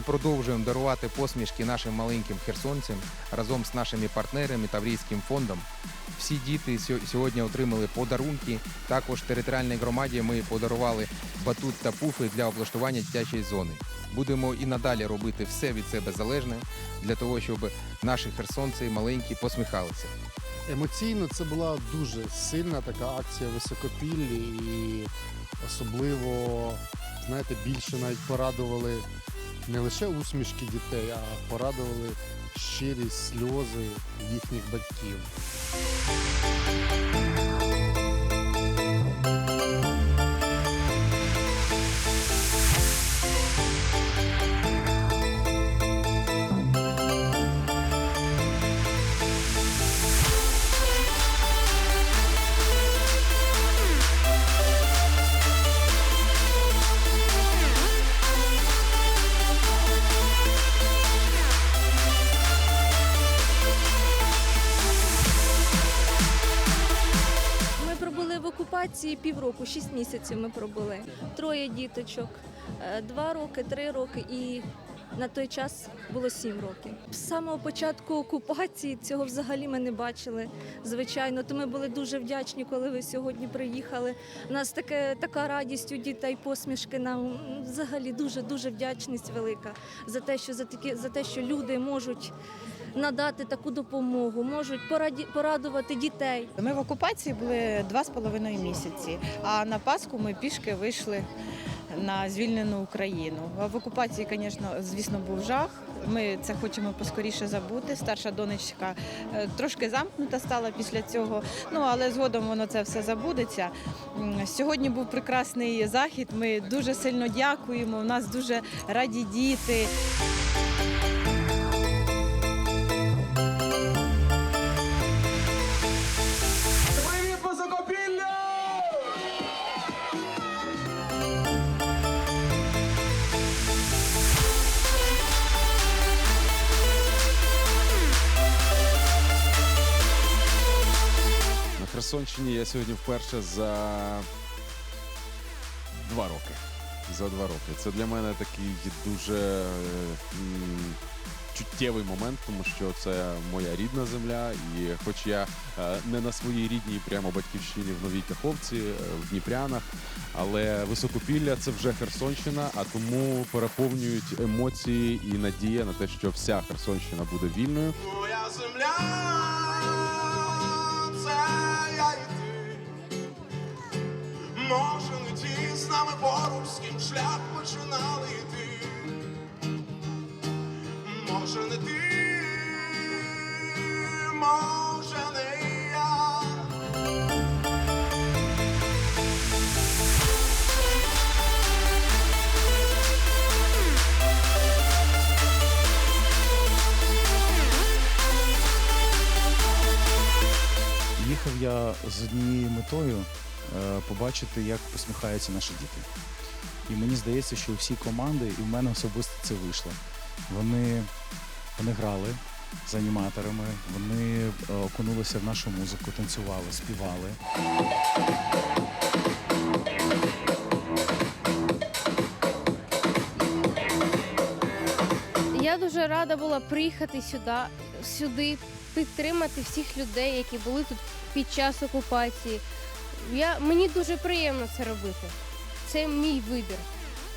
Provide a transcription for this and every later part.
продовжуємо дарувати посмішки нашим маленьким херсонцям разом з нашими партнерами Таврійським фондом. Всі діти сьогодні отримали подарунки. Також територіальній громаді ми подарували батут та пуфи для облаштування дитячої зони. Будемо і надалі робити все від себе залежне для того, щоб наші херсонці маленькі посміхалися. Емоційно це була дуже сильна така акція високопіллі і особливо, знаєте, більше навіть порадували не лише усмішки дітей, а порадували щирі сльози їхніх батьків. Окупації півроку, шість місяців ми пробули. Троє діточок, е, два роки, три роки і на той час було сім років. З самого початку окупації цього взагалі ми не бачили, звичайно. То ми були дуже вдячні, коли ви сьогодні приїхали. У нас таке, така радість у дітей, посмішки нам взагалі дуже дуже вдячність велика за те, що за такі за те, що люди можуть надати таку допомогу, можуть порадувати дітей. Ми в окупації були два з половиною місяці, а на Пасху ми пішки вийшли на звільнену Україну. В окупації, звісно, звісно, був жах. Ми це хочемо поскоріше забути. Старша донечка е, трошки замкнута стала після цього. Ну але згодом воно це все забудеться. Сьогодні був прекрасний захід. Ми дуже сильно дякуємо. У нас дуже раді діти. Херсонщині я сьогодні вперше за два роки. За два роки. Це для мене такий дуже е, чуттєвий момент, тому що це моя рідна земля. І хоч я е, не на своїй рідній прямо батьківщині в Новій Каховці, е, в Дніпрянах, але високопілля це вже Херсонщина, а тому переповнюють емоції і надія на те, що вся Херсонщина буде вільною. Моя земля, шлях починали йти. Може, не ти, може, не я. Їхав я з однією метою е, побачити, як посміхаються наші діти. І мені здається, що у всій команди, і в мене особисто це вийшло. Вони, вони грали з аніматорами, вони е, окунулися в нашу музику, танцювали, співали. Я дуже рада була приїхати сюди, сюди, підтримати всіх людей, які були тут під час окупації. Я, мені дуже приємно це робити. Це мій вибір.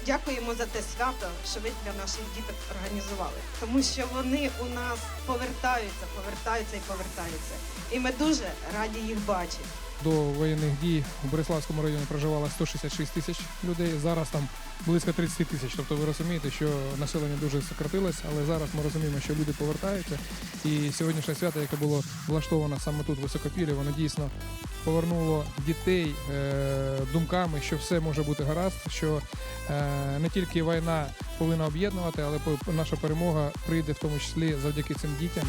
Дякуємо за те свято, що ви для наших діток організували, тому що вони у нас повертаються, повертаються і повертаються. І ми дуже раді їх бачити. До воєнних дій у Бориславському районі проживало 166 тисяч людей. Зараз там близько 30 тисяч. Тобто ви розумієте, що населення дуже сократилось, але зараз ми розуміємо, що люди повертаються. І сьогоднішнє свято, яке було влаштовано саме тут, в Високопілі, воно дійсно повернуло дітей е, думками, що все може бути гаразд, що е, не тільки війна повинна об'єднувати, але наша перемога прийде в тому числі завдяки цим дітям.